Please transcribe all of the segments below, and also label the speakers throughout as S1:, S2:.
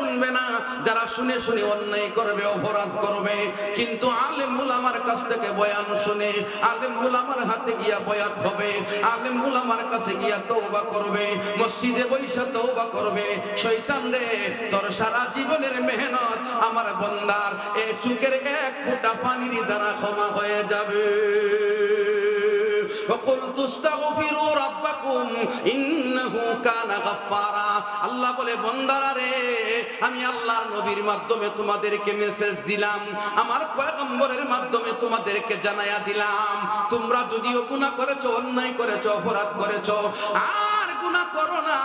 S1: শুনবে না, যারা শুনে শুনে অন্যায় করবে, অপরাধ করবে। কিন্তু আলেম আমার কাছ থেকে বয়ান শুনে আলেম আমার হাতে গিয়া বয়াত হবে আলেম আমার কাছে গিয়া তওবা করবে, মসজিদে বৈশা তওবা করবে। শয়তান রে, তোর সারা জীবনের মেহনত আমার বন্দার, এ চুকের এক ফোঁটা পানির দ্বারা ক্ষমা হয়ে যাবে। সকল তুস্তাগফিরু রাব্বাকুম ইন্নাহু কানা গাফফারা। আল্লাহ বলে, বন্দারা রে, আমি আল্লাহর নবীর মাধ্যমে তোমাদেরকে মেসেজ দিলাম, আমার পয়গম্বরের মাধ্যমে তোমাদেরকে জানাইয়া দিলাম। তোমরা যদিও গুনাহ করেছ, অন্যায় করেছ, অপরাধ করেছ, আর গুনাহ করো না।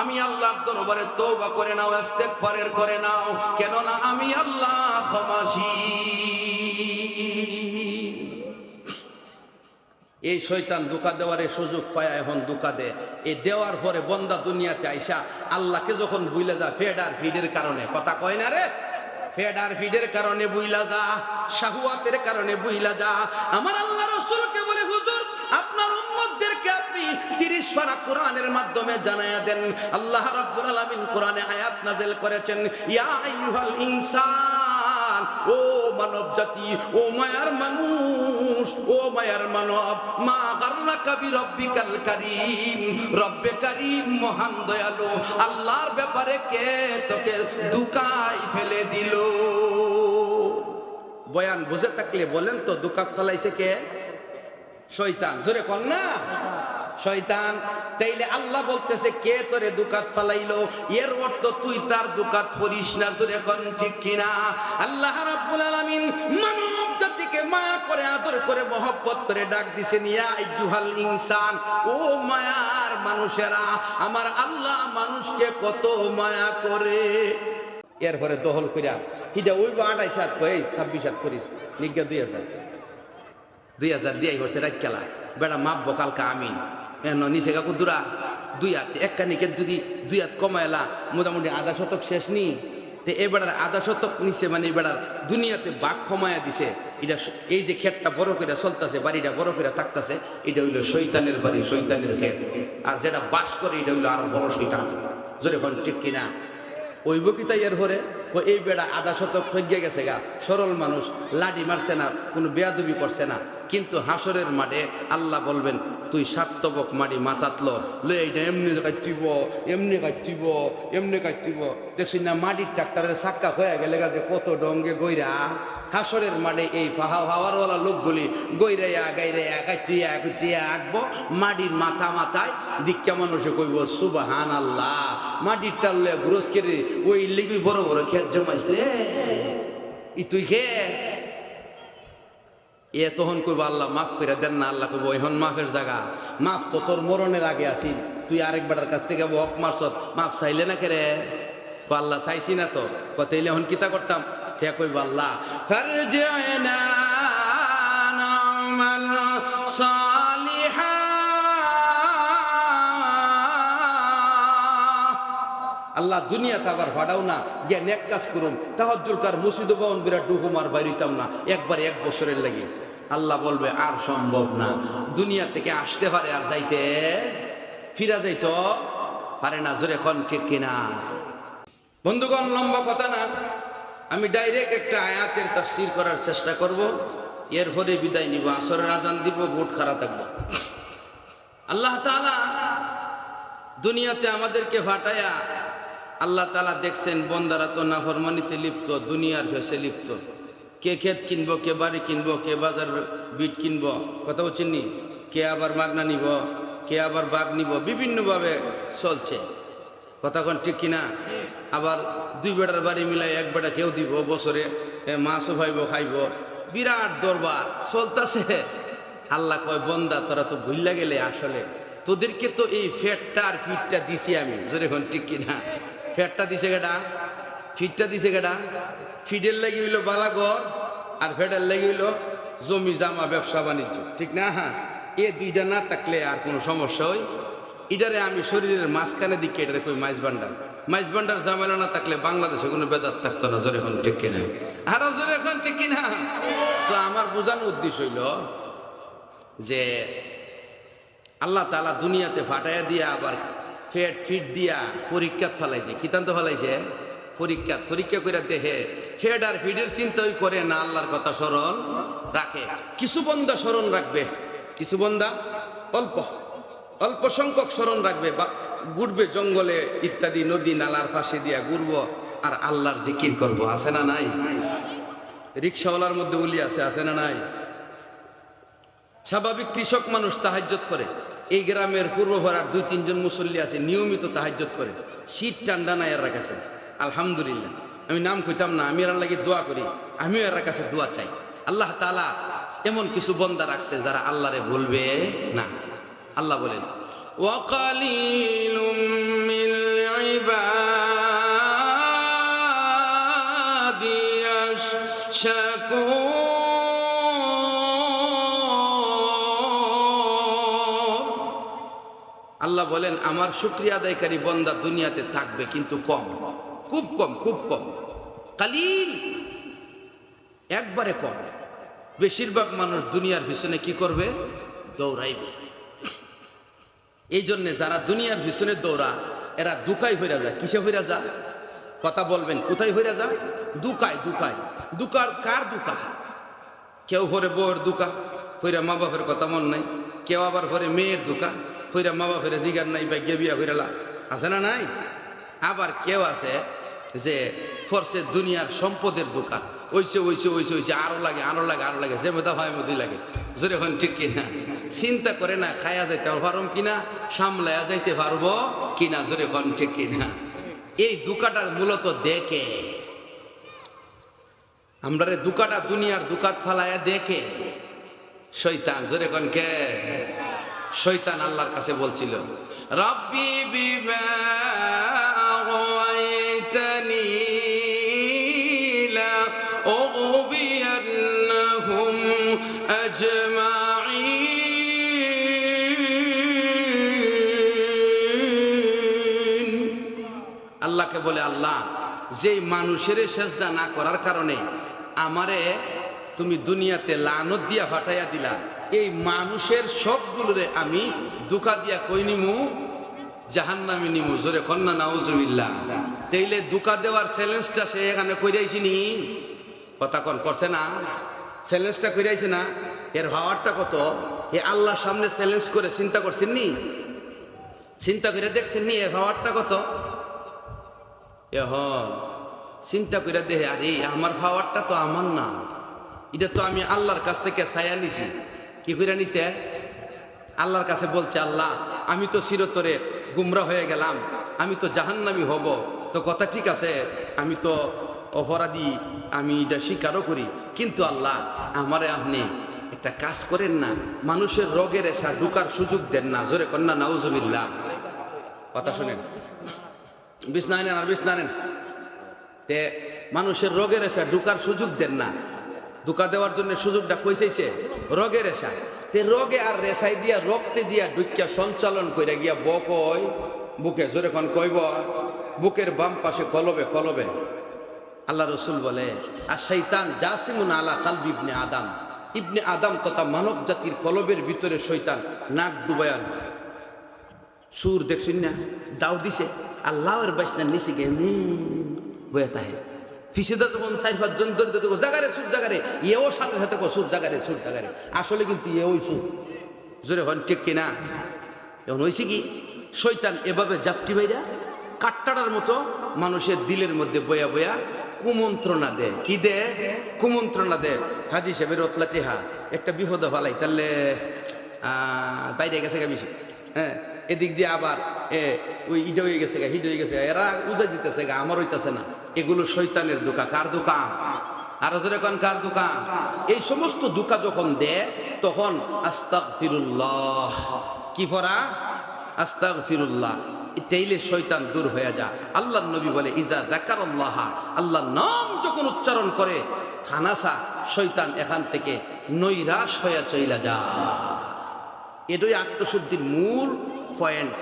S1: আমি আল্লাহর দরবারে তওবা করে নাও, ইস্তেগফারের করে নাও। কেননা আমি আল্লাহ ক্ষমাশীল। এই শৈতান দুকা দেওয়ার এই সুযোগ পায় এখন দুকা দে। এই দেওয়ার পরে বন্দা দুনিয়াতে আইসা আল্লাহকে যখন বুইলা যা, ফেড আর ফিডের কারণে। কথা কয় না রে? ফেড আর ফিডের কারণে বুইলা যা, শাহুয়াতের কারণে বুইলা যা। আমার আল্লাহ রসুলকে বলে, হুজুর, আপনার উম্মতদেরকে আপনি তিরিশ পারা কোরআনের মাধ্যমে জানাইয়া দেন। আল্লাহ রাব্বুল আলামিন কোরআনে আয়াত নাজেল করেছেন, ইয়া আইয়ুহাল ইনসান ও মানব জাতি, ও মায়ার মানুষ, ও মায়ার মানব, মা গার্লা কবি রব্বিকাল কারীম, রব্বে কারীম মহান দয়ালু, আল্লাহর ব্যাপারে কে তোকে দুকাই ফেলে দিল? বয়ান বুঝে থাকলে বলেন তো দুকা ফেলাইছে কে? শয়তান, জোরে কর না? শয়তান, তাইলে আল্লাহ বলতেছে, কে তোরে দুকাত ফালাইলো? এর অর্থ তুই তার দুকাত করিস না, জোরে কন ঠিক কিনা? আল্লাহ রাব্বুল আলামিন মানব জাতিকে মায়া করে, আদর করে, মহব্বত করে ডাক দিছেন, ইয়া আইয়ুহাল ইনসান, ও মায়ার মানুষেরা, আমার আল্লাহ মানুষকে কত মায়া করে? এরপরে দহল কইরা হিটা ওই আড়াই সাত কই ছাব্বিশ সাত করিস, নিজ্ঞা দুই হাজার। দুই হাজার দিয়াই হচ্ছে রাত খেলা। বেড়া মাপ বকালকা আমিন। এন নিচে কাকু দুরা দুই হাত। এক কানিকে যদি দুই হাত কমাইলা, মোটামুটি আধা শতক শেষ নি? তে এ বেড়ার আধা শতক নিচে মানে এই বেড়ার দুনিয়াতে বাঘ কমায়া দিছে। এটা এই যে ক্ষেতটা বড় করে চলতেছে, বাড়িটা বড় করে থাকতেছে, এটা হইল শৈতানের বাড়ি শৈতানের ক্ষেত। আর যেটা বাস করে, এটা হইল আরও বড় শৈতান জোরে কোন ঠিক কিনা? ওই বকিতা এর হরে? ও এই বেড়া আধা শতক হইয়া গেছে গা। সরল মানুষ, লাঠি মারছে না, কোনো বেয়াদুবি করছে না। কিন্তু হাসরের মাঠে আল্লাহ বলবেন, তুই সাত্তবক মাটি মাথাত ল। এইটা এমনি কাটিব এমনি কাটিব এমনি কাটিব দেখছি না মাটির ট্রাক্টরের সাক্কা হয়ে গেলে গা যে কত ডঙ্গে গইরা। হাসরের মাঠে এই ফাহা হাওয়ারওয়ালা লোকগুলি গৈরাইয়া গাইরাইয়া, কাটিয়া, কুটিয়া আঁকবো। মাটির মাথা মাথায় দীক্ষা মানুষে কইব সুবাহান আল্লাহ মাটির টাললে গ্রোস করে ওই লিগি বড় বড় খেত জমাইছে ই তুই খে এ তখন কইব, আল্লাহ মাফ করে দেন না, আল্লাহ কইব, এখন মাফের জায়গা। মাফ তো তোর মরণের আগে আসি। তুই আরেক বেটার কাছ থেকে হক মারছত মাফ চাইলে না কেরে? আল্লাহ চাইছি না তো। কত এলে এখন কিতা করতাম? হে কইব, আল্লাহ। ফারজিনা নামাল সালিহা। আল্লাহ দুনিয়াতে আবার ভাড়াও না, গিয়া নেক কাজ করুম। তাহজুল কার মুসিদ ভবন বিরাট ডুকুমার বাইরিতাম না, একবার এক বছরের লাগে। আল্লাহ বলবে, আর সম্ভব না। দুনিয়া থেকে আসতে পারে আর যাইতে ফিরা যাইতো পারে না। জোরে কোন, ঠিক কিনা? বন্ধুগণ, লম্বা কথা না। আমি ডাইরেক্ট একটা আয়াতের তাফসীর করার চেষ্টা করব। এরপরে বিদায় নিব, আসরের আজান দিব, বুট খারাপ থাকব। আল্লাহ তাআলা দুনিয়াতে আমাদেরকে ফাটায়া আল্লাহ তালা দেখছেন, বন্দারা তো নাফরমানিতে লিপ্ত, দুনিয়ার ভেসে লিপ্ত। কে ক্ষেত কিনবো, কে বাড়ি কিনবো, কে বাজার বিট কিনবো কথা চিনি। কে আবার মাগনা নিব, কে আবার বাঘ নিব, বিভিন্নভাবে চলছে। কথাক্ষণ ঠিক কিনা? আবার দুই বেটার বাড়ি মিলাই এক বেটা কেউ দিব বছরে মাছও ভাইব, খাইব। বিরাট দরবার, চলতেছে। আল্লাহ কয়, বন্দা, তোরা তো ভুললা গেলে আসলে। তোদেরকে তো এই ফ্যাটটা আর ফিটটা দিছি আমি। এখন ঠিক কিনা? ফ্যাটটা দিছে গেটা ফিটটা দিছে গেটা ফিডের লাগি হইল বালাঘর আর ফ্যাটের লাগি হইল জমি জামা, ব্যবসা, বাণিজ্য। ঠিক না? হ্যাঁ। এ দুইটা না থাকলে আর কোনো সমস্যা হয়? এটারে আমি শরীরের মাঝখানে দিকে এটারে কই মাইজ ভান্ডার মাইজ ভান্ডার জামেলা না থাকলে বাংলাদেশে কোনো বেদাত থাকতো না, জোরে এখন ঠিক কিনা? আর জোরে এখন ঠিক কিনা? তো আমার বোঝানোর উদ্দেশ্য হইল যে আল্লাহ তালা দুনিয়াতে ফাটাইয়া দিয়া আবার ফেট ফিট দিয়া পরীক্ষা ফেলাইছে। কিতান্ত ফেলাইছে? পরীক্ষা পরীক্ষা করে দেহে। হেডার ফিডের চিন্তাই করে না, আল্লাহর কথা স্মরণ রাখে। কিছু বন্দা স্মরণ রাখবে, কিছু বন্দা অল্প অল্প সংখ্যক স্মরণ রাখবে, বা ঘুরবে জঙ্গলে ইত্যাদি, নদী নালার পাশে দিয়া ঘুরবো, আর আল্লাহর জিকির করব, আছে না নাই? রিক্সাওয়ালার মধ্যে উলি আছে আছে না নাই? স্বাভাবিক কৃষক মানুষ তাহাজ্জত করে। এই গ্রামের পূর্ব ভাড়ার দুই, তিনজন মুসল্লি আছে, নিয়মিত তাহাজ্জত করে। শীত ঠান্ডা নাই আর কাছে আলহামদুলিল্লাহ। আমি নাম কইতাম না, আমি এর লাগে দোয়া করি, আমিও এর কাছে দোয়া চাই। আল্লাহ তালা এমন কিছু বন্দা রাখছে যারা আল্লাহরে বলবে না। আল্লাহ বলেন আল্লাহ বলেন, আমার শুক্রিয়া আদায়কারী বন্দা দুনিয়াতে থাকবে কিন্তু কম। খুব কম খুব কম। কালিল একবারে কম। বেশিরভাগ মানুষ দুনিয়ার পিছনে কি করবে? দৌড়াইবে। এই জন্যে যারা দুনিয়ার পিছনে দৌড়া, এরা দুকাই হইরা যায়। কিসে হইরা যা কথা বলবেন, কোথায় হইরা যা দুকায় দুকায়। দুকার কার দুকা? কেউ ভরে বউয়ের দুকা, হইরা মা বাপের কথা মন নাই। কেউ আবার ভরে মেয়ের দুকা, হইরা মা বাপের জিগার নাই বা গে বিয়া হইরালা আছে না নাই? আবার কেউ আছে যে ফরসে দুনিয়ার সম্পদের দোকান। ওইছে ওইছে ওইছে ওইছে আরও লাগে আরও লাগে আরও লাগে, যে মেধা হয় মধ্যেই লাগে। জোরে হন, ঠিক কিনা? চিন্তা করে না, খায়া যাইতে পারম কিনা? সামলায়া যাইতে পারব কিনা? জোরে হন, ঠিক কিনা? এই দুকাটার মূলত দেখে। আমরা দুকাটা দুনিয়ার দুকাত ফালায়া দেখে। শৈতান জোরে কন কে? শৈতান আল্লাহর কাছে বলছিল, রব্বি বিমা বলে, আল্লাহ, যেই মানুষের সেজদা না করার কারণে আমারে তুমি দুনিয়াতে লানত দিয়া ফাটাইয়া দিলা, এই মানুষের সবগুলোরে আমি দুকা দিয়া কই নিমু? জাহান্নামি নিমু। জোরে কন্যা নাউজুবিল্লাহ। তেইলে দুকা দেওয়ার চ্যালেঞ্জটা সে এখানে কইরাইছি নি? কথা কন, করছে না? চ্যালেঞ্জটা কইরাইছে না? এর ভাওয়ারটা কত? এ আল্লাহর সামনে চ্যালেঞ্জ করে চিন্তা করছেন নি? চিন্তা করে দেখছেন নি? এর ভাওয়ারটা কত? এখন চিন্তা করে দেহে আরে, আমার পাওয়ারটা তো আমার না। এটা তো আমি আল্লাহর কাছ থেকে ছায়া নিছি। কি করে নিছে? আল্লাহর কাছে বলছে, আল্লাহ, আমি তো চিরতরে গুমরা হয়ে গেলাম, আমি তো জাহান্নামি হব। তো কথা ঠিক আছে, আমি তো অপরাধী, আমি এটা স্বীকারও করি। কিন্তু আল্লাহ, আমারে আপনি একটা কাজ করেন না, মানুষের রোগের এসা ঢুকার সুযোগ দেন না। জোরে কন্যা, নাউজুবিল্লাহ। কথা শুনেন। বিছনা নেন আর বিছনা নেন তে মানুষের রোগের এসা ঢুকার সুযোগ দেন না। ঢুকা দেওয়ার জন্য সুযোগটা কইসাইছে রোগের এসা। তে রোগে আর রেশাই দিয়া, রক্তে দিয়া ঢুকিয়া সঞ্চালন কইরা গিয়া বকই বুকে জোরে কোন কইব, বুকের বাম পাশে কলবে কলবে। আল্লাহ রসুল বলে, আর শৈতান জাসিমুন আলা কালবি ইবনে আদাম। ইবনে আদাম তথা মানব জাতির কলবের ভিতরে শৈতান নাক ডুবায়ান সুর দেখছুন না? দাও দিছে। আল্লাহর বাইসনার নিচে গিয়ে বয়ে তাহে। ফিসেদা যখন চার পাঁচজন ধরে দেখো জাগারে সুর জাগারে। এও সাথে সাথে কো, সুর জাগারে সুর জাগারে। আসলে কিন্তু এ ওই সুর। জোরে হন, ঠিক কিনা? এখন হয়েছে কি শৈতান এভাবে জাপটি বাইরা কাট্টাটার মতো মানুষের দিলের মধ্যে বয়া বয়া কুমন্ত্রণা দেয়। কি দে কুমন্ত্রণা দেয়। হাজি সাহেবের ওতলা টেহা একটা বিপদ ভালাই তাহলে বাইরে গেছে গা হ্যাঁ। এদিক দিয়ে আবার ওই ইটা হয়ে গেছে গা, হিট হয়ে গেছে এরা উজা দিতেছে গা, আমার হইতেছে না। এগুলো শৈতানের দোকা কার দোকান? আর জোরে কোন, কার দোকান? এই সমস্ত দুকা যখন দেয়, তখন আস্তাক ফিরুল্লাহ কি পড়া? আস্তাক ফিরুল্লাহ তেইলে শৈতান দূর হয়ে যা। আল্লাহ নবী বলে, ইদা দেখার আল্লাহ আল্লাহ নাম যখন উচ্চারণ করে খানাসা শৈতান এখান থেকে নৈরাশ হয়ে চইলা যা এটাই আত্মশুদ্ধির মূল পয়েন্ট।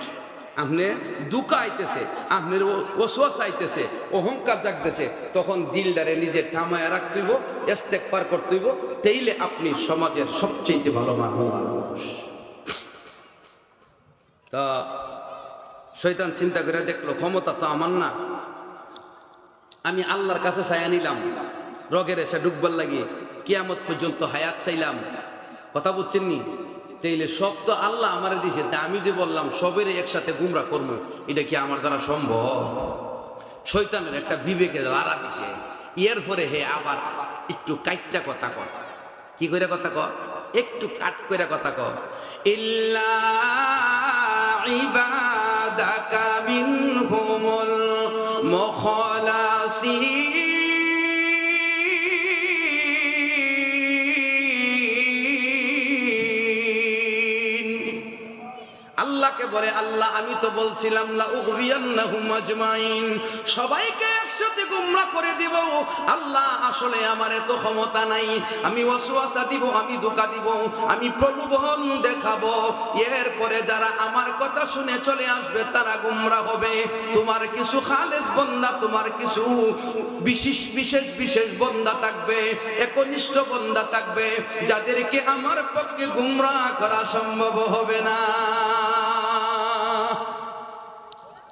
S1: আপনি দুঃখ আইতেছে আপনার ওসওয়াস আইতেছে, অহংকার জাগতেছে, তখন দিলদারে নিজে টামায় রাখতেইব এস্তেক পার করতেইব, তেইলে আপনি সমাজের সবচেয়ে ভালো মানুষ। তা শৈতান চিন্তা করে দেখল, ক্ষমতা তো আমার না। আমি আল্লাহর কাছে ছায়া নিলাম, রগের এসে ডুববার লাগিয়ে কিয়ামত পর্যন্ত হায়াত চাইলাম। কথা বুঝছেন নি? তাইলে সব তো আল্লাহ আমারে দিছে। তা আমি যে বললাম, সবের একসাথে গুমরা করব, এটা কি আমার দ্বারা সম্ভব? শৈতানের একটা বিবেকে লাড়া দিছে। এর পরে হে আবার একটু কাইটটা কথা কর কি করে কথা কর একটু কাট করে কথা কর ইল্লা ইবাদাকা মিনহুমুল মুখলাসিন। বলে, আল্লাহ, আমি তো বলছিলাম সবাইকে একসাথে গুমরা করে দিব। আল্লাহ, আসলে আমার এত ক্ষমতা নাই। আমি ওয়াসওয়াসা দিব, আমি ধোকা দিব, আমি প্রলোভন দেখাবো। এরপরে যারা আমার কথা শুনে চলে আসবে, তারা গুমরা হবে। তোমার কিছু খালেস বন্দা, তোমার কিছু বিশেষ বিশেষ বিশেষ বন্দা থাকবে, একনিষ্ঠ বন্দা থাকবে, যাদেরকে আমার পক্ষে গুমরা করা সম্ভব হবে না।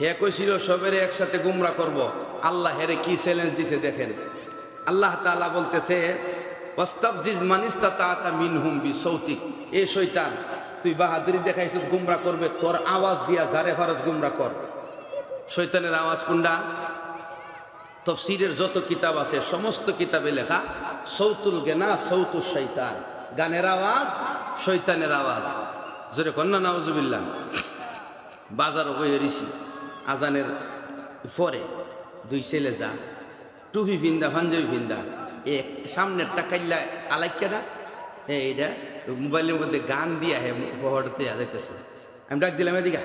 S1: হে কইছিল, সবের একসাথে গুমরা করব। আল্লাহ হেরে কি চ্যালেঞ্জ দিছে দেখেন। আল্লাহ তাআলা বলতেছে, ওয়াস্তাফজিজ মানিস্তা তাআতা মিনহুম বিসৌতিক। এ শয়তান, তুই বাহাদুরি দেখাইছ, গুমরা করবে। তোর আওয়াজ দিয়া জারে ফরজ গুমরা কর। শয়তানের আওয়াজ কোনটা? তফসিরের যত কিতাব আছে, সমস্ত কিতাবে লেখা, সৌতুল গেনা সৌতুল শৈতান গানের আওয়াজ শৈতানের আওয়াজ। জোরে কন্যা নাউজুবিল্লাহ। বাজার হয়ে রিসি আজানের পরে দুই ছেলে যা, টুপি ভিন্দা পাঞ্জাবি ভিন্দা এ সামনের টাকাইল্লা আলাইকা না হ্যাঁ এইটা মোবাইলের মধ্যে গান দিয়া হে ফহরতে যাইতেছে। আমি ডাক দিলাম, এদিকে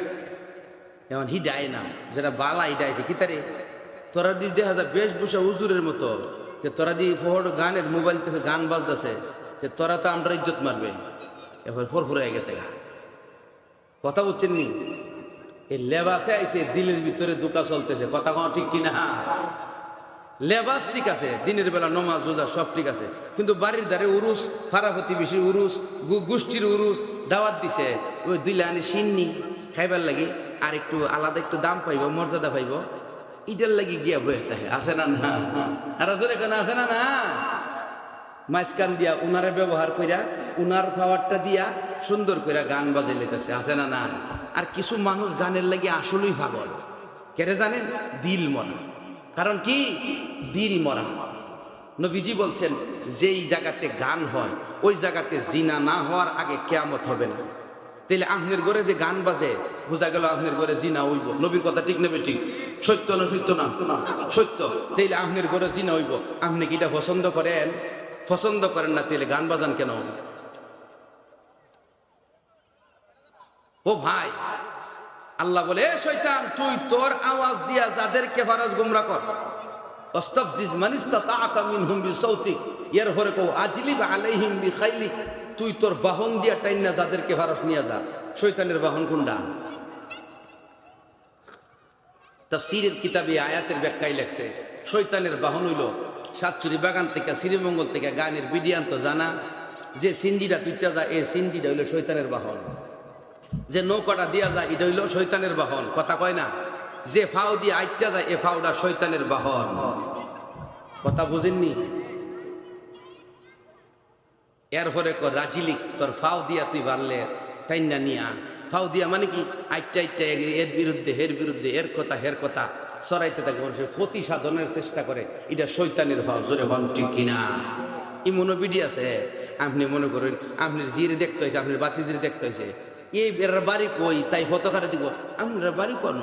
S1: এখন হি ডায় না, যেটা বালা হি ডাইছে কি তারে? তোরা দি দেখা যায় বেশ বসে উজুরের মতো, যে তোরা দি ফহর গানের মোবাইল গান বাজতেছে, যে তোরা তো আমরা ইজ্জত মারবে। এবার ফরফরে গেছে গা। কথা বুঝছেন নি? এই লেবাসে আইসে দিলের ভিতরে দুকা চলতেছে। কথা কোনো ঠিক কিনা? লেবাস ঠিক আছে, দিনের বেলা নমাজ, রোজা সব ঠিক আছে। কিন্তু বাড়ির ধারে উরুস, ফারাফতি বেশি উরুস গোষ্ঠীর উরুস, দাওয়াত দিছে। ওই দিলে আনি সিন্নি, খাইবার লাগি আর একটু আলাদা একটু দাম পাইব, মর্যাদা পাইব। ইটার লাগি গিয়া বয়ে থাকে, আছে না না? আর জোরে কেন আছে না না? মাঝখান দিয়া উনারে ব্যবহার কইরা, উনার খাওয়ারটা দিয়া সুন্দর কইরা গান বাজে লেতেছে আছে না না? আর কিছু মানুষ গানের লাগি আসলেই পাগল। কেরে জানেন দিল মরা। কারণ কি? দিল মরা। নবীজি বলছেন, যেই জায়গাতে গান হয়, ওই জায়গাতে জিনা না হওয়ার আগে কেয়ামত হবে না। তাহলে আহনের ঘরে যে গান বাজে, বোঝা গেল আহনের ঘরে জিনা হইব। নবীর কথা ঠিক নেবে ঠিক? সত্য না সত্য না? সত্য। তাইলে আহনের ঘরে জিনা হইব। আপনি কি এটা পছন্দ করেন? পছন্দ করেন না তাহলে গান বাজান কেন? ও ভাই, আল্লাহ বলে শৈতান তুই তোর আওয়াজ দিয়া যাদেরকে ফারাজ গুমরা কর। অস্তাফজিজ মানিস্তা তাআতা মিনহুম বিসাউতিক। এর পরে কও, আজলিব আলাইহিম বিখাইলিক। তুই তোর বাহন দিয়া টাইনা যাদেরকে ফারাস নিয়ে যা। শয়তানের বাহন কোনটা তাফসীরের কিতাবে আয়াতের ব্যাখ্যায় লেখছে, শয়তানের বাহন হইল সাতচুরি বাগান থেকে, শ্রীমঙ্গল থেকে গানের বিডিয়ান তো জানা। যে সিন্দিটা তুইটা যা, এ সিন্দিটা হইল শৈতানের বাহন। যে নৌকাটা দিয়া যায়, এটা হইল শৈতানের বাহন। কথা কয় না? যে ফাও দিয়ে আইটা যায়, এ ফাওটা শৈতানের বাহন। কথা বুঝেননি? এরপরে কর রাজিলিক তোর ফাও দিয়া তুই বাড়লে টাইনা নিয়া। ফাও দিয়া মানে কি? আইটা আইটা এর বিরুদ্ধে, হের বিরুদ্ধে এর কথা, হের কথা সরাইতে থাকে মানুষের ক্ষতি সাধনের চেষ্টা করে। এটা শৈতানের ভাব জোরে হন ঠিক কিনা এই মনোবিডি আছে। আপনি মনে করেন আপনি জিরে দেখতে হয়েছে আপনার বাতি জিরে দেখতে হয়েছে এই এর বাড়ি কই? তাই ফতোখারে দিব। আমরা বাড়ি কোন?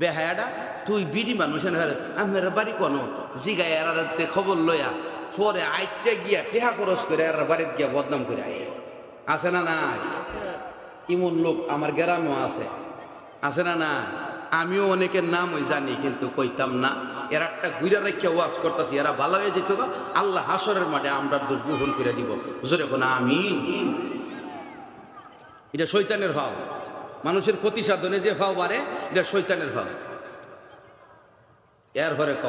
S1: বেহায়াডা, তুই বিডি মানুষ আমার বাড়ি কোন? জিগাই এরাতে খবর লইয়া, পরে আইটে গিয়া টেহা খরচ করে এর বাড়িতে গিয়া বদনাম করে আই আছে না না এমন লোক আমার গ্রামেও আছে। আছে না না আমিও অনেকের নাম ওই জানি, কিন্তু কইতাম না। এরা একটা গুইরা রেখে ওয়াজ করতেছি, এরা ভালো হয়ে যেত আল্লাহ হাসরের মাঠে আমরা দোষ গোপন করে দিব। জোরে কোন আমি এটা শৈতানের ভাব। মানুষের ক্ষতি সাধনে যে ভাব বাড়ে, এটা শৈতানের ভাব। এর ঘরে ক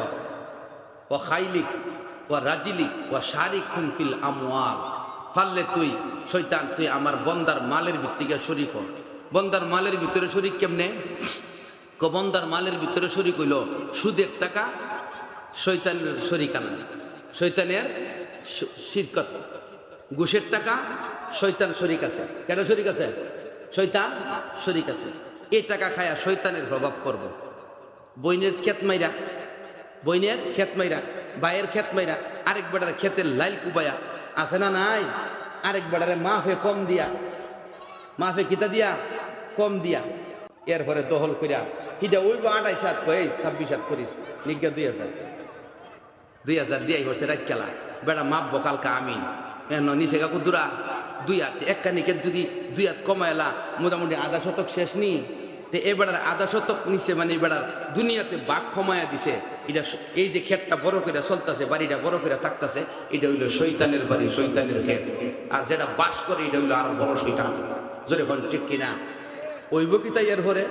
S1: ও রাজিলিক ও শারিক ফিল আমওয়াল। পারলে তুই শৈতান তুই আমার বন্দার মালের ভিত্তিকে শরিক হ। বন্দার মালের ভিতরে শরিক কেমনে? বন্দার মালের ভিতরে শরিক হইল সুদের টাকা শৈতানের শরিকানা শৈতানের শিরকত। ঘুষের টাকা শৈতান শরিক আছে। কেন শরিক আছে? শৈতান শরিক আছে। এই টাকা খায়া শৈতানের প্রভাব পড়ব বইনের ক্ষেত মাইরা, বইনের ক্ষেত মাইরা বাইয়ের ক্ষেত মাইরা আরেক বেটার ক্ষেতের লাইল কুবায়া আছে না নাই? আরেক বেটারে মাফে কম দিয়া। মাফে কিতা দিয়া? কম দিয়া। এরপরে দহল করিয়া হিটা ওই আড়াই সাত কই ছাব্বিশ সাত করিস। নিজ্ঞা দুই হাজার। দুই হাজার দিয়াই হচ্ছে রাত খেলা। বেড়া মাপ বকালকা আমিন। এন নিচে কাকু দুরা দুই হাত। এক কানিকে যদি দুই হাত কমাইলা, মোটামুটি আধা শতক শেষ নি? তে এ বেড়ার আধা শতক নিছে মানে এই বেড়ার দুনিয়াতে বাঘ কমায়া দিছে। এটা এই যে ক্ষেতটা বড় করে চলতেছে, বাড়িটা বড় করে থাকতেছে, এটা হইল শৈতানের বাড়ি শৈতানের ক্ষেত। আর যেটা বাস করে, এটা হইল আরও বড় শৈতান জোরে কোন, ঠিক কিনা ওই বকিতা এর ভরে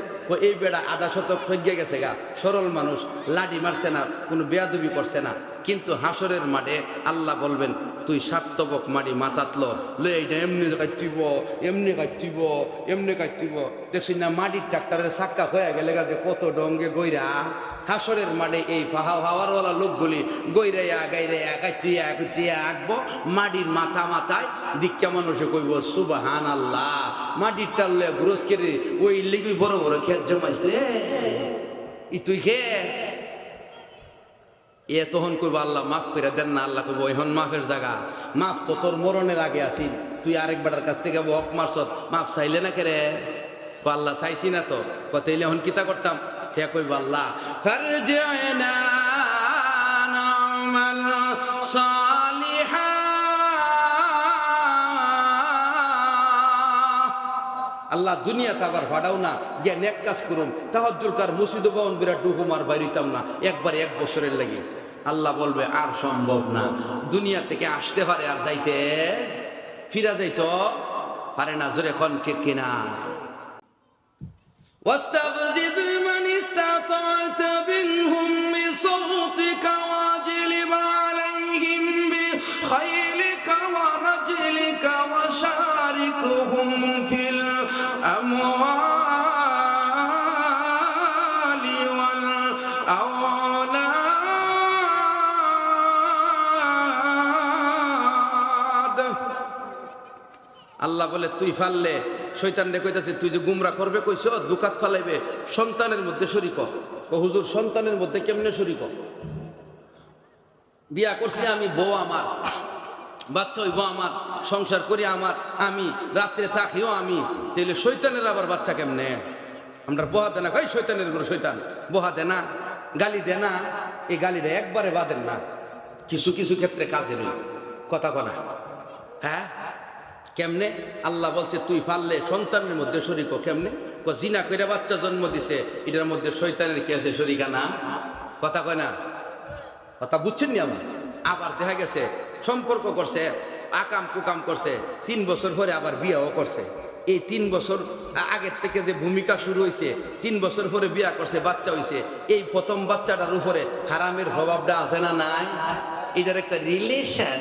S1: এই বেড়া আধা শতক হয়ে গেছে গা। সরল মানুষ লাডি মারছে না, কোনো বেয়াদবি করছে না। কিন্তু হাসরের মাঠে আল্লাহ বলবেন, তুই সাতবক মাটি মাতাতল লো। এইটা এমনি কাটিব এমনি কাটিব এমনি কাটিব দেখছি না, মাটির ট্রাক্টরের সাক্কা হয়ে গেলে গা যে কত ডঙ্গে গইরা। হাসরের মাঠে এই ফাহা হাওয়ারওয়ালা লোকগুলি গৈরাইয়া গাইরাইয়া, কাটিয়া, কুটিয়া আঁকবো। মাটির মাথা মাথায় দীক্ষা মানুষে কইব সুবাহান আল্লাহ মাটির টাললে গুরস করে ওই লিগি বড় বড় খেত জমাইছিলে ই তুই খে এ তখন কইব, আল্লাহ মাফ করে দেন না, আল্লাহ কইব এখন মাফের জায়গা। মাফ তো তোর মরণের আগে আসি তুই আরেক কাছ থেকে হক মারছত মাফ চাইলে না কেরে? আল্লাহ চাইছি না তো। কত এলে এখন কিতা করতাম? হে কইব, আল্লাহ আল্লাহ দুনিয়াতে আবার হটাও না গিয়া নেক কাজ করুম তাহজুল কার মুসিদ বাউন বিরাট ডুহুমার বাইরিতাম না একবার এক বছরের লাগে আল্লাহ বলবে আর সম্ভব না দুনিয়া থেকে আসতে পারে আর যাইতে ফিরা যাইতো পারে না জোরে কোন ঠিক কিনা واستفزز من استطعت منهم بصوتك الأموال والأولاد আল্লাহ বলে তুই ফাললে শৈতান রে কইতাছে তুই যে গুমরা করবে কইছ দুকাত ফালাইবে সন্তানের মধ্যে শরিক হ। ও হুজুর সন্তানের মধ্যে কেমনে শরিক হ? বিয়া করছি আমি বউ আমার বাচ্চা হইব আমার, সংসার করি আমার, আমি, রাত্রে থাকিও আমি। তাহলে শৈতানের আবার বাচ্চা কেমনে? আমরা বহা দেনা, কই শৈতানেরগুলো শৈতান বহা দেনা, গালি দেনা, এই গালিটা একবারে বাদেন না। কিছু কিছু ক্ষেত্রে কাজে রই কথা কনা। হ্যাঁ? কেমনে? আল্লাহ বলছে, তুই ফাললে সন্তানের মধ্যে শরিক কেমনে? ক, জিনা কইরা বাচ্চা জন্ম দিছে, এটার মধ্যে শৈতানের কি আছে, শরিকা না? কথা কয় না? কথা বুঝছেন নি আমার আবার দেখা গেছে, সম্পর্ক করছে, আকাম কুকাম করছে, তিন বছর পরে আবার বিয়াও করছে। এই তিন বছর, আগের থেকে যে ভূমিকা শুরু হয়েছে তিন বছর পরে বিয়া করছে, বাচ্চা হয়েছে এই প্রথম বাচ্চাটার উপরে হারামের প্রভাবটা আছে না নাই? এটার একটা রিলেশন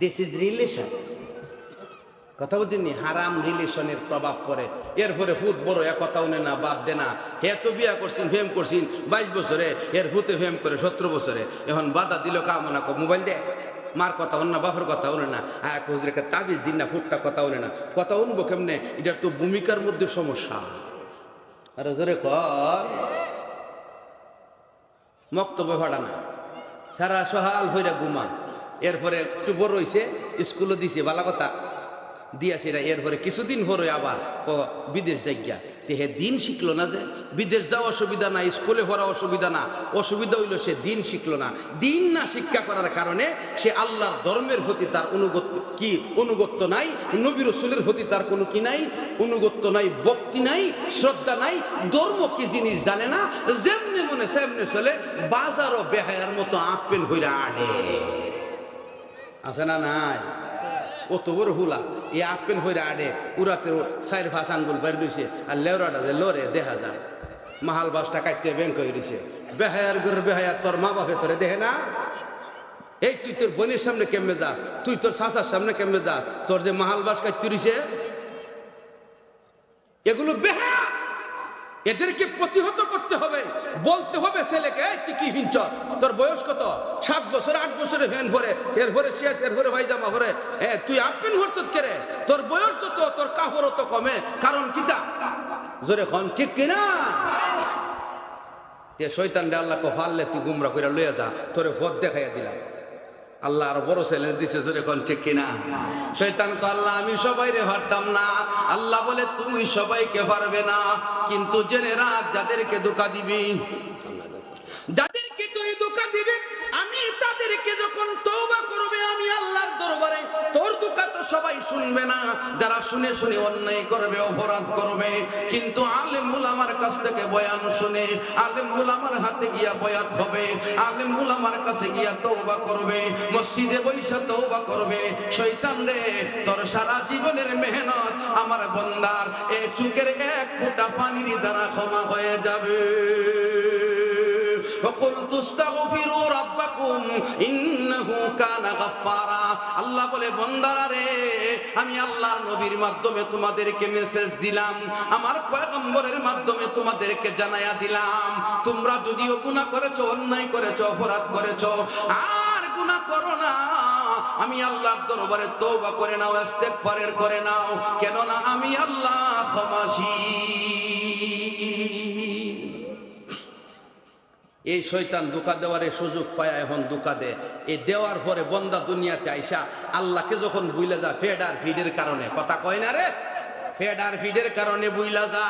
S1: দিস ইজ রিলেশন কথা বুঝছেন নি? হারাম রিলেশনের প্রভাব পড়ে। এরপরে ফুট বড় এক কথা উনে না, বাদ দে না। হে তো বিয়া করছেন ফেম করছেন, বাইশ বছরে, এর ফুতে ফেম করে সতেরো বছরে। এখন বাধা দিল কামনা কো মোবাইল দে। মার কথা না, বাপের কথা উনে না। আর হুজুর একটা তাবিজ দিন না ফুটটা কথা উনে না। কথা উনবো কেমনে? এটা তো ভূমিকার মধ্যে সমস্যা। আরে জোরে কর। মক্তব্য ভাড়া না। সারা সহাল হইরা ঘুমা। এরপরে একটু বড় হইছে, স্কুলও দিছে, ভালো কথা। দিয়াছি না এরপরে কিছুদিন পরে আবার বিদেশ যাইয়া তে হে দিন শিখলো না যে, বিদেশ যাওয়া অসুবিধা না স্কুলে পড়া অসুবিধা না। অসুবিধা হইল সে দিন শিখলো না। দিন না শিক্ষা করার কারণে সে আল্লাহর ধর্মের প্রতি তার অনুগত কি? অনুগত্য নাই, নবী রসুলের প্রতি তার কোনো কি নাই, অনুগত্য নাই, ভক্তি নাই, শ্রদ্ধা নাই, ধর্ম কি জিনিস জানে না, যেমনি মনে সেমনি চলে, বাজারও বেহায়ার মতো আপেল হইরা আডে আছে না নাই? অত বড় হুলা এই আপেল হইরা আডে উড়াতে সাইর ভাস আঙ্গুল বাইর রইছে আর লেওরাটা লরে দেখা যায়। মাহাল বাসটা কাটতে ব্যাংক হয়ে রইছে। বেহায়ার গরে বেহায়া, তোর মা বাপে তোরে দেখে না? এই তুই তোর বোনের সামনে কেমনে যাস? তুই তোর শাসার সামনে কেমনে যাস? তোর যে মাহাল বাস কাটতে রইছে? এগুলো বেহায়া! এদেরকে প্রতিহত করতে হবে। বলতে হবে ছেলেকে তুই কি হিঞ্চ তোর বয়স কত? সাত বছর, আট বছরে ভ্যান ভরে এর ভরে শেষ এর ভরে ভাইজামা ভরে তুই আপেন ভরছত কেরে তোর বয়স যত, তোর কাপড় তো কমে। কারণ কিটা জোরে খন ঠিক কিনা? এ শৈতান আল্লাহ কো ফাললে তুই গুমরা কইরা লইয়া যা। তোরে ভোট দেখাইয়া দিলাম। আল্লাহ আর বড় ছেলে দিছে যে এখন ঠিক কিনা। শৈতান কো আল্লাহ, আমি সবাই রে পারতাম না। আল্লাহ বলে তুই সবাইকে পারবে না। কিন্তু জেনে রাখ, যাদেরকে ধোকা দিবি সবাই শুনবে না। যারা শুনে শুনে অন্যায় করবে, অপরাধ করবে, কিন্তু আলেম আমার কাছ থেকে বয়ান শুনে আলেম আমার হাতে গিয়া বয়াত হবে আলেম আমার কাছে গিয়া তওবা করবে, মসজিদে বৈশা তওবা করবে। শয়তান রে, তোর সারা জীবনের মেহনত আমার বন্দার, এ চুকের এক ফোঁটা পানির দ্বারা ক্ষমা হয়ে যাবে। সকল আল্লাহ বলে, বন্দারা রে, আমি আল্লাহর নবীর মাধ্যমে তোমাদেরকে মেসেজ দিলাম, আমার পয়গম্বরের মাধ্যমে তোমাদেরকে জানাইয়া দিলাম। তোমরা যদিও গুনাহ করেছ, অন্যায় করেছ, অপরাধ করেছ, আর গুনাহ করো না। আমি আল্লাহর দরবারে তওবা করে নাও, ইস্তেগফারের করে নাও। কেননা আমি আল্লাহ ক্ষমাশীল। এই শয়তান দুকা দেওয়ার এই সুযোগ পায়, এখন দুকা দে। এই দেওয়ার পরে বন্দা দুনিয়াতে আইসা আল্লাহকে যখন বুইলে যা, ফেড আর ফিডের কারণে। কথা কয় না রে? ফেড আর ফিডের কারণে যা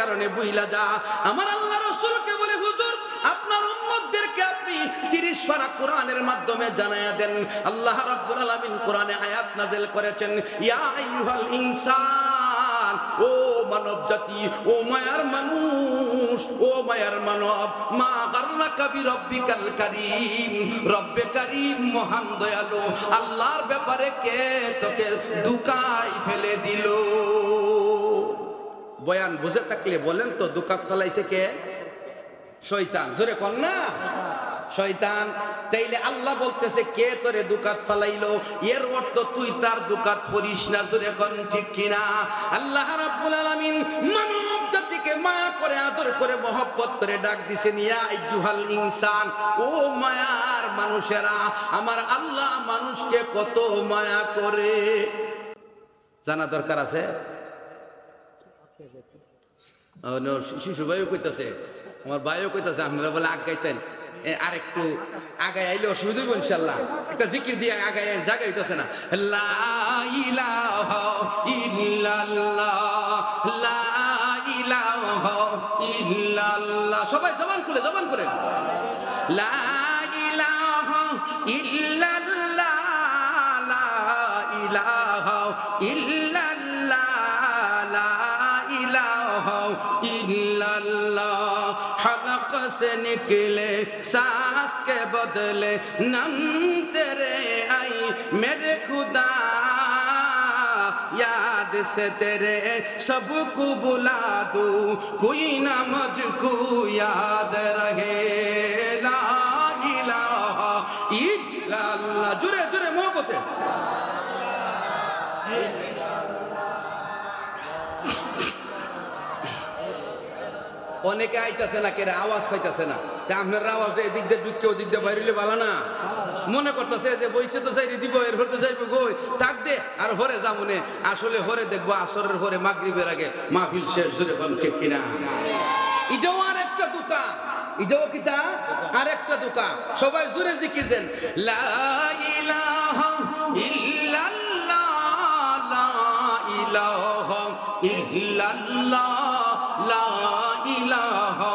S1: কারণে যা। আমার আল্লাহ রসুলকে বলে আপনি কোরআনের মাধ্যমে জানায়া দেন। কোরআনে আয়াত নাজেল করেছেন, ইয়া আইয়ুহাল ইনসান ও মানব জাতি ও মায়ার মানুষ, ও মায়ার মানব, মা গাল্লা কাবি রব্বিকাল কারীম, রব্বে কারীম মহান দয়ালু, আল্লাহর ব্যাপারে কে তোকে দুকাই ফেলে দিল? বয়ান বুঝে থাকলে বলেন তো, দুকাত ফেলাইছে কে? শয়তান, জোরে কন না? শয়তান তাইলে আল্লাহ বলতেছে কে তোরে দুকাত ফালাইলো এর অর্থ তুই তার দুকাত করিস না জোরে কন ঠিক কিনা আল্লাহ রাব্বুল আলামিন মানব জাতিকে মায়া করে আদর করে মহব্বত করে ডাক দিছে নিয়া আইয়ুহাল ইনসান ও মায়ার মানুষেরা আমার আল্লাহ মানুষকে কত মায়া করে জানা দরকার আছে শিশু ভাইও কইতাছে আমার ভাইও কইতাছে আপনারা বলে আগাইতেন এ, আর একটু আগায় আইলে অসুবিধা হইব ইনশাল্লাহ একটা জিকির দিয়ে আগায় জাগাই হইতাছে না। সবাই জবান খুলে, জবান করে লা से निकले सांस के बदले नम तेरे आई मेरे खुदा याद से तेरे सबको बुला दूं कोई ना मुझको याद रहे ला इलाहा इल्लल्लाह जुरे जुरे मोहब्बते অনেকে আইতাছে না, কেরে আওয়াজ পাইতাছে না। তা আপনার আওয়াজ এদিক দিয়ে ঢুকছে, ওদিক দিয়ে বাইরে ভালো না? মনে করতেছে যে বইসে তো চাই দিব এর ভরে তো চাইবে কই? তাক দে, আর হরে যাবনে আসলে হরে দেখব, আসরের হরে মাগরিবের আগে মাহফিল শেষ ধরে বল ঠিক কিনা? এটাও আর একটা দোকান। এটাও কিতা আর একটা দোকান। সবাই জুড়ে জিকির দেন। লা ইলাহা ইল্লাল্লাহ ইলাহা ইল্লাল্লাহ, লা ইলাহা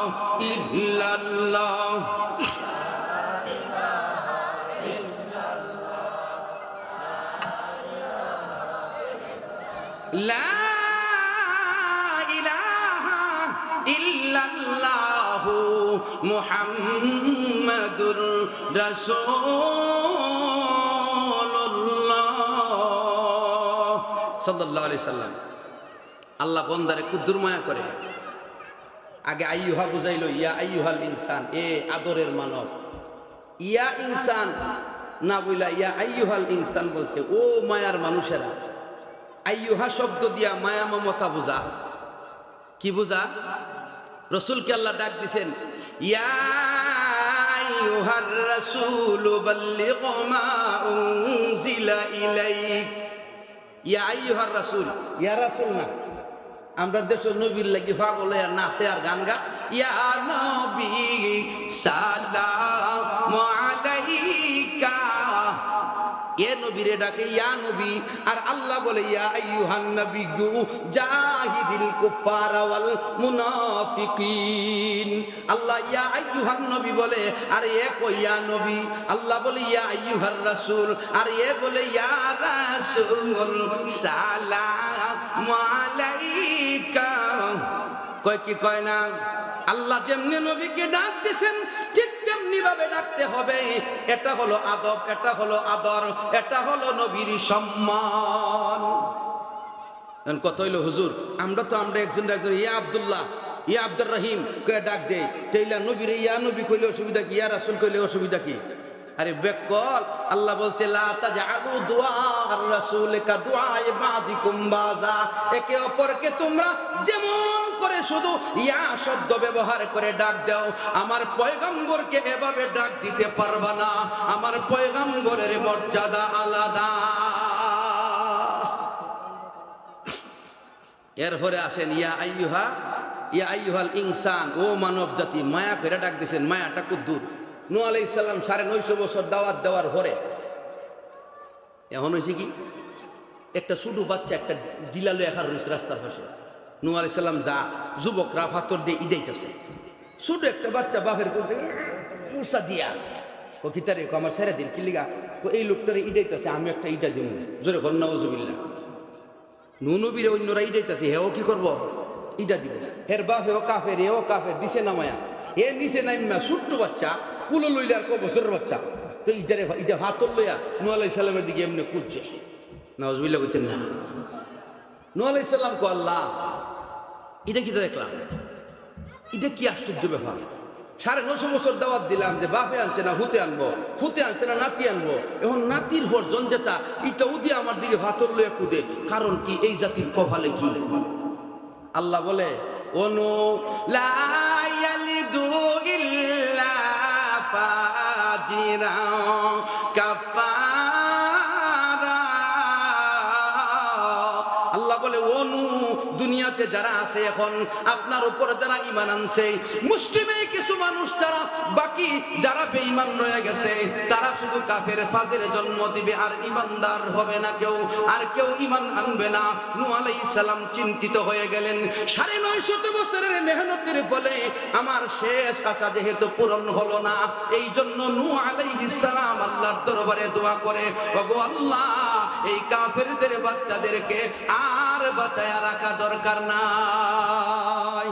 S1: ইল্লাল্লাহ। লা ইলাহা মুহাম্মাদুর রাসূলুল্লাহ। সাল্লাল্লাহু আলাইহি সাল্লাম। আল্লাহ বন্দারে কুদ্দুর মায়া করে। আগে আইয়ুহা বুঝাইলো, ইয়া আইয়ুহাল ইনসান, এ আদরের মানব। ইয়া ইনসান, না বইলা, ইয়া আইয়ুহাল ইনসান বলছে, ও মায়ার মানুষেরা, আইয়ুহা শব্দ দিয়া মায়া মমতা বুঝা। কি বুঝা? রসুলকে আল্লাহ ডাক দিছেন, ইয়া আইয়ুহার রাসূল বাল্লিগ মা উনজিলা ইলাইক। ইয়া আইয়ুহার রাসূল, ইয়া রাসূল না। আমরা দেশ নবীর লাগি পাগল নাচে আর গান গা। ইয়া নবী সালাম আলাইকা। এ নবীরে ডাকে, ইয়া নবী। আর আল্লাহ বলে, ইয়া আইয়ুহান নবী গু জাহিদিল কুফার ওয়াল মুনাফিকিন। আল্লাহ, ইয়া আইয়ুহান নবী বলে, আর এ কই ইয়া নবী? আল্লাহ বলে, ইয়া আইয়ুহার রাসূল। আর এ বলে, ইয়া রাসূল, সালাম আলাইকা। কয় কি কয় না? আল্লাহ যেমনি নবীকে ডাক দিছেন ঠিক ভাবে ডাকতে হবে। এটা হলো আদব, এটা হলো আদর, এটা হলো নবীর সম্মান। কত হইল, হুজুর, আমরা তো আমরা একজন একজন ইয়া আব্দুল্লাহ, ইয়া আব্দুর রহিম কে ডাক দেই তেইলা নবীর, ইয়া নবী কইলে অসুবিধা কি, ইয়া রাসূল কইলে অসুবিধা কি? আরে বেকল আল্লাহ বলছে একে অপরকে তোমরা যেমন করে শুধু ইয়া শব্দ ব্যবহার করে ডাক দাও। আমার পয়গম্বরকে এভাবে ডাক দিতে পারবা না। আমার পয়গম্বরের মর্যাদা আলাদা। এরপরে আসেন, ইয়া আইয়ুহা, ইয়া আইয়ুহাল ইনসান, ও মানব জাতি, মায়া করে ডাক দিছেন, মায়াটা কুদ্দুর নু আলাই সাল্লাম সাড়ে নয়শো বছর দাওয়াত দেওয়ার পরে, এখন হয়েছে কি, একটা ছোট বাচ্চা একটা ডিলালো একার রয়েছে রাস্তার পাশে। নু আলাই সাল্লাম যা যুবকরা ফাতর দিয়ে ইডাইতেছে ছোট একটা বাচ্চা বাপের করতে উষা দিয়া ও কিতারে আমার ছেড়ে দিন কিলিগা ও এই লোকটারে ইডাইতেছে আমি একটা ইটা দিব জোরে ঘর নজুবিল্লা নুনবীরে অন্যরা ইডাইতেছে হেও কি করব? ইটা দিব হের বাপ হেও কাফের হেও কাফের, দিছে নামায়া এ নিচে নাইমা, ছোট্ট বাচ্চা, কুলো লইলে আর ক বছরের বাচ্চা? তো ইটারে ইটা ভাতর লইয়া নু আলাই সাল্লামের দিকে এমনি কুদছে নজবিল্লা করছেন না। নু আলাই সাল্লাম কো আল্লাহ এটা কি তো দেখলাম? এটা কি আশ্চর্য ব্যাপার? সাড়ে নশো বছর দাওয়াত দিলাম যে বাপে আনছে না হুতে আনব হুতে আনছে না, নাতি আনব। এখন নাতির হর জঞ্জেতা, ইটা উদি আমার দিকে ভাতর লয়ে কুদে। কারণ কি এই জাতির কপালে কি? আল্লাহ বলে অনু লায়ালিদু যারা আছে এখন, আপনার উপরে যারা ইমান আনছে, মুসলিমে কিছু মানুষ যারা, বাকি যারা বেঈমান রয়ে গেছে, তারা শুধু কাফের ফাজের জন্ম দিবে, আর ইমানদার হবে না কেউ, আর কেউ ইমান আনবে না। নু আলাইহিস সালাম চিন্তিত হয়ে গেলেন। সাড়ে নয়শত বছরের মেহনতের ফলে আমার শেষ আশা যেহেতু পূরণ হলো না এই জন্য নু আলাইহিস সালাম আল্লাহর দরবারে দোয়া করে, ওগো আল্লাহ এই কাফেরদের বাচ্চাদেরকে আর বাঁচায় রাখা দরকার নাই।